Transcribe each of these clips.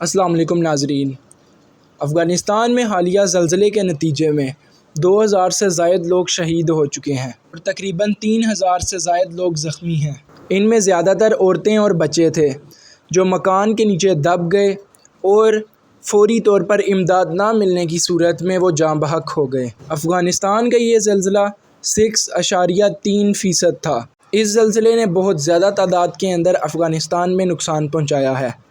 السلام علیکم ناظرین۔ افغانستان میں حالیہ زلزلے کے نتیجے میں دو ہزار سے زائد لوگ شہید ہو چکے ہیں اور تقریباً تین ہزار سے زائد لوگ زخمی ہیں۔ ان میں زیادہ تر عورتیں اور بچے تھے جو مکان کے نیچے دب گئے اور فوری طور پر امداد نہ ملنے کی صورت میں وہ جاں بحق ہو گئے۔ افغانستان کا یہ زلزلہ سکس اشاریہ تین فیصد تھا۔ اس زلزلے نے بہت زیادہ تعداد کے اندر افغانستان میں نقصان پہنچایا ہے۔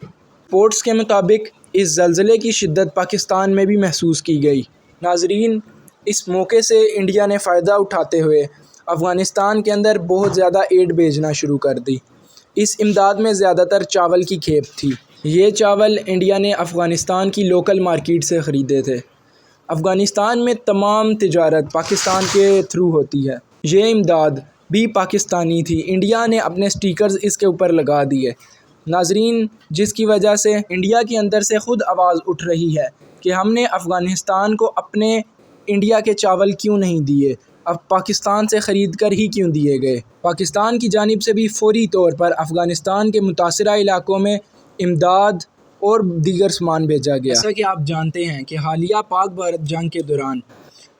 رپورٹس کے مطابق اس زلزلے کی شدت پاکستان میں بھی محسوس کی گئی۔ ناظرین، اس موقع سے انڈیا نے فائدہ اٹھاتے ہوئے افغانستان کے اندر بہت زیادہ ایڈ بھیجنا شروع کر دی۔ اس امداد میں زیادہ تر چاول کی کھیپ تھی۔ یہ چاول انڈیا نے افغانستان کی لوکل مارکیٹ سے خریدے تھے۔ افغانستان میں تمام تجارت پاکستان کے تھرو ہوتی ہے۔ یہ امداد بھی پاکستانی تھی۔ انڈیا نے اپنے سٹیکرز اس کے اوپر لگا دیے۔ ناظرین، جس کی وجہ سے انڈیا کے اندر سے خود آواز اٹھ رہی ہے کہ ہم نے افغانستان کو اپنے انڈیا کے چاول کیوں نہیں دیے؟ اب پاکستان سے خرید کر ہی کیوں دیے گئے؟ پاکستان کی جانب سے بھی فوری طور پر افغانستان کے متاثرہ علاقوں میں امداد اور دیگر سامان بھیجا گیا۔ جیسا کہ آپ جانتے ہیں کہ حالیہ پاک بھارت جنگ کے دوران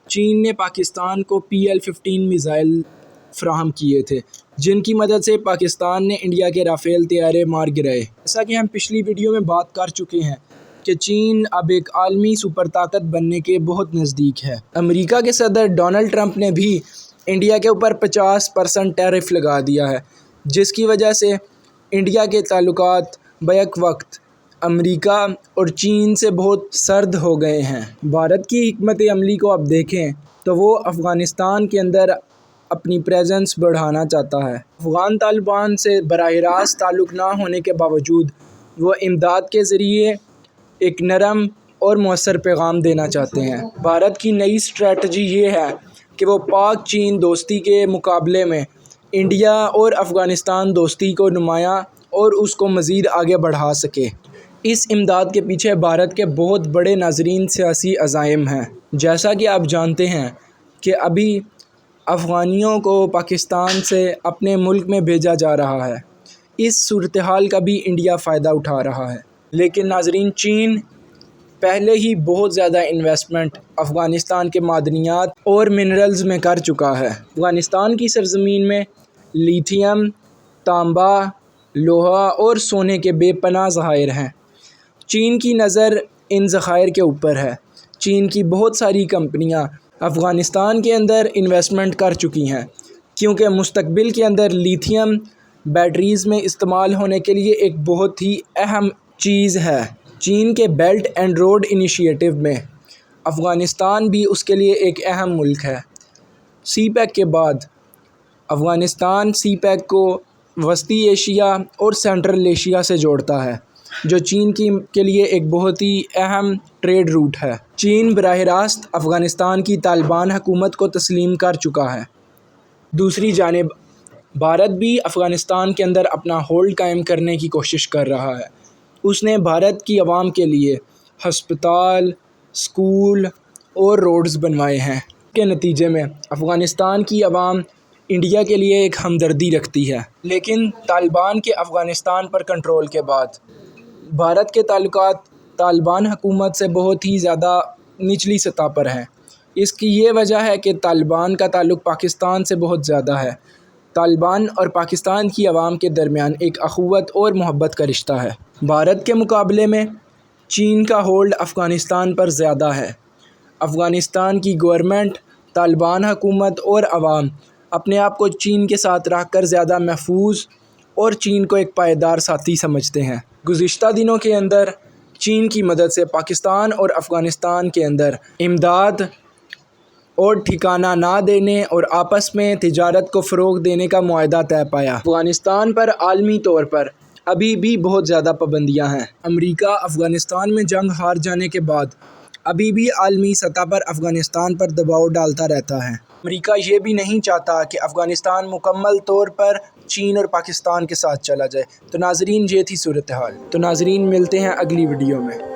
چین نے پاکستان کو پی ایل ففٹین میزائل فراہم کیے تھے، جن کی مدد سے پاکستان نے انڈیا کے رافیل طیارے مار گرائے۔ جیسا کہ ہم پچھلی ویڈیو میں بات کر چکے ہیں کہ چین اب ایک عالمی سپر طاقت بننے کے بہت نزدیک ہے۔ امریکہ کے صدر ڈونلڈ ٹرمپ نے بھی انڈیا کے اوپر پچاس پرسنٹ ٹیرف لگا دیا ہے، جس کی وجہ سے انڈیا کے تعلقات بیک وقت امریکہ اور چین سے بہت سرد ہو گئے ہیں۔ بھارت کی حکمت عملی کو اب دیکھیں تو وہ افغانستان کے اندر اپنی پریزنس بڑھانا چاہتا ہے۔ افغان طالبان سے براہ راست تعلق نہ ہونے کے باوجود وہ امداد کے ذریعے ایک نرم اور مؤثر پیغام دینا چاہتے ہیں۔ بھارت کی نئی اسٹریٹجی یہ ہے کہ وہ پاک چین دوستی کے مقابلے میں انڈیا اور افغانستان دوستی کو نمایاں اور اس کو مزید آگے بڑھا سکے۔ اس امداد کے پیچھے بھارت کے بہت بڑے ناظرین سیاسی عزائم ہیں۔ جیسا کہ آپ جانتے ہیں کہ ابھی افغانیوں کو پاکستان سے اپنے ملک میں بھیجا جا رہا ہے۔ اس صورتحال کا بھی انڈیا فائدہ اٹھا رہا ہے۔ لیکن ناظرین، چین پہلے ہی بہت زیادہ انویسٹمنٹ افغانستان کے معدنیات اور منرلز میں کر چکا ہے۔ افغانستان کی سرزمین میں لیتھیم تانبا، لوہا اور سونے کے بے پناہ ذخائر ہیں۔ چین کی نظر ان ذخائر کے اوپر ہے۔ چین کی بہت ساری کمپنیاں افغانستان کے اندر انویسٹمنٹ کر چکی ہیں، کیونکہ مستقبل کے اندر لیتھیم بیٹریز میں استعمال ہونے کے لیے ایک بہت ہی اہم چیز ہے۔ چین کے بیلٹ اینڈ روڈ انیشیٹو میں افغانستان بھی اس کے لیے ایک اہم ملک ہے۔ سی پیک کے بعد افغانستان سی پیک کو وسطی ایشیا اور سینٹرل ایشیا سے جوڑتا ہے۔ جو چین کی کے لیے ایک بہت ہی اہم ٹریڈ روٹ ہے۔ چین براہ راست افغانستان کی طالبان حکومت کو تسلیم کر چکا ہے۔ دوسری جانب، بھارت بھی افغانستان کے اندر اپنا ہولڈ قائم کرنے کی کوشش کر رہا ہے۔ اس نے بھارت کی عوام کے لیے ہسپتال اسکول اور روڈز بنوائے ہیں۔ کے نتیجے میں، افغانستان کی عوام انڈیا کے لیے ایک ہمدردی رکھتی ہے۔ لیکن طالبان کے افغانستان پر کنٹرول کے بعد بھارت کے تعلقات طالبان حکومت سے بہت ہی زیادہ نچلی سطح پر ہیں۔ اس کی یہ وجہ ہے کہ طالبان کا تعلق پاکستان سے بہت زیادہ ہے۔ طالبان اور پاکستان کی عوام کے درمیان ایک اخوت اور محبت کا رشتہ ہے۔ بھارت کے مقابلے میں چین کا ہولڈ افغانستان پر زیادہ ہے۔ افغانستان کی گورنمنٹ، طالبان حکومت اور عوام اپنے آپ کو چین کے ساتھ رکھ کر زیادہ محفوظ اور چین کو ایک پائیدار ساتھی سمجھتے ہیں۔ گزشتہ دنوں کے اندر چین کی مدد سے پاکستان اور افغانستان کے اندر امداد اور ٹھکانہ نہ دینے اور آپس میں تجارت کو فروغ دینے کا معاہدہ طے پایا۔ افغانستان پر عالمی طور پر ابھی بھی بہت زیادہ پابندیاں ہیں۔ امریکہ، افغانستان میں جنگ ہار جانے کے بعد ابھی بھی عالمی سطح پر افغانستان پر دباؤ ڈالتا رہتا ہے۔ امریکہ یہ بھی نہیں چاہتا کہ افغانستان مکمل طور پر چین اور پاکستان کے ساتھ چلا جائے۔ تو ناظرین، یہ تھی صورتحال۔ تو ناظرین، ملتے ہیں اگلی ویڈیو میں۔